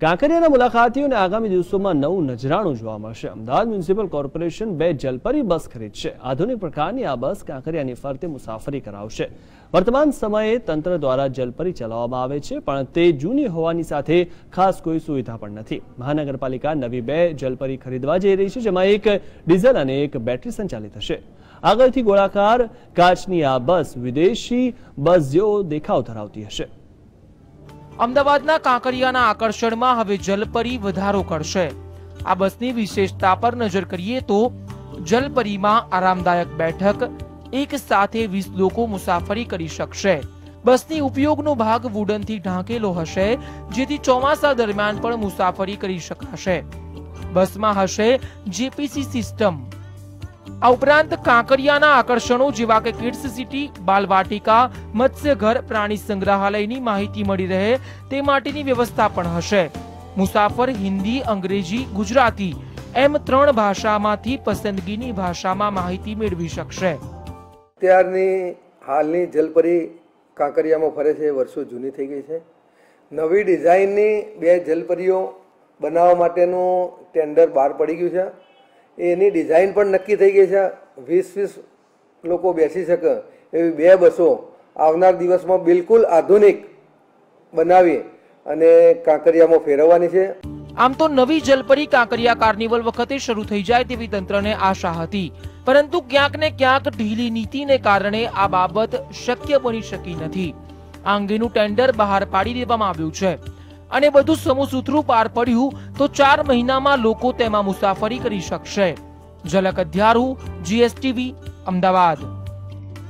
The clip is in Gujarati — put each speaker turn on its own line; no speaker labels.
કાંકરિયાના મુલાકાતીઓને આગામી દિવસોમાં નવું નજરાણું જોવા મળશે. અમદાવાદ મ્યુનિસિપલ કોર્પોરેશન બે જલપરી બસ ખરીદશે આધુનિક પ્રકારની આ બસ કાંકરિયાની ફરતે મુસાફરી કરાવશે. વર્તમાન સમયે તંત્ર દ્વારા જલપરી ચલાવવામાં આવે છે, પણ તે જૂની હોવાની સાથે ખાસ કોઈ સુવિધા પણ નથી. મહાનગરપાલિકા નવી બે જલપરી ખરીદવા જઈ રહી છે, જેમાં એક ડીઝલ અને એક બેટરી સંચાલિત હશે આગળથી ગોળાકાર કાચની આ બસ વિદેશી બસ જેવો દેખાવ ધરાવતી હશે.
અમદાવાદના કાંકરિયાના આકર્ષણમાં હવે જલપરી વધારો કરશે. આ બસની વિશેષતા પર નજર કરીએ તો જલપરીમાં આરામદાયક બેઠક એક સાથે વીસ લોકો મુસાફરી કરી શકશે. બસની ઉપયોગનો ભાગ વુડનથી ઢાંકેલો હશે, જેથી ચોમાસા દરમિયાન પણ મુસાફરી કરી શકાશે. બસમાં હશે જેપીસી સિસ્ટમ આ ઉપરાંત કાંકરિયાના આકર્ષણો જેવા કે કિડ્સ સિટી, બાલવાટિકા, મત્સ્યઘર, પ્રાણી સંગ્રહાલયની માહિતી મળી રહે તે માટેની વ્યવસ્થા પણ હશે. મુસાફર હિન્દી, અંગ્રેજી, ગુજરાતી એમ ત્રણ ભાષામાંથી પસંદગીની ભાષામાં માહિતી મેળવી શકશે.
અત્યારની હાલની જલપરી કાંકરિયામાં ફરે છે વર્ષો જૂની થઈ ગઈ છે. નવી ડિઝાઇનની બે જલપરીઓ બનાવવા માટેનું ટેન્ડર બહાર પડી ગયું છે. એની ડિઝાઇન પણ નક્કી થઈ ગઈ છે. વીસ વીસ લોકો બેસી શકે એવી બે બસો આવનાર દિવસમાં બિલકુલ આધુનિક બનાવી અને કાંકરિયામાં ફેરવવાની છે.
આમ તો નવી જલપરી કાંકરિયા કાર્નિવલ વખતે શરૂ થઈ જાય તેવી તંત્રને આશા હતી. પરંતુ ક્યાંક ને ક્યાંક ઢીલી નીતિને કારણે આ બાબત શક્ય બની શકી નથી. આ અંગેનું ટેન્ડર બહાર પાડી દેવામાં આવ્યું છે. અને બધું સમુસૂત્રું પાર પડ્યું તો ચાર મહિનામાં લોકો તેમાં મુસાફરી કરી શકશે. ઝલક અધ્યારું જીએસટીવી અમદાવાદ.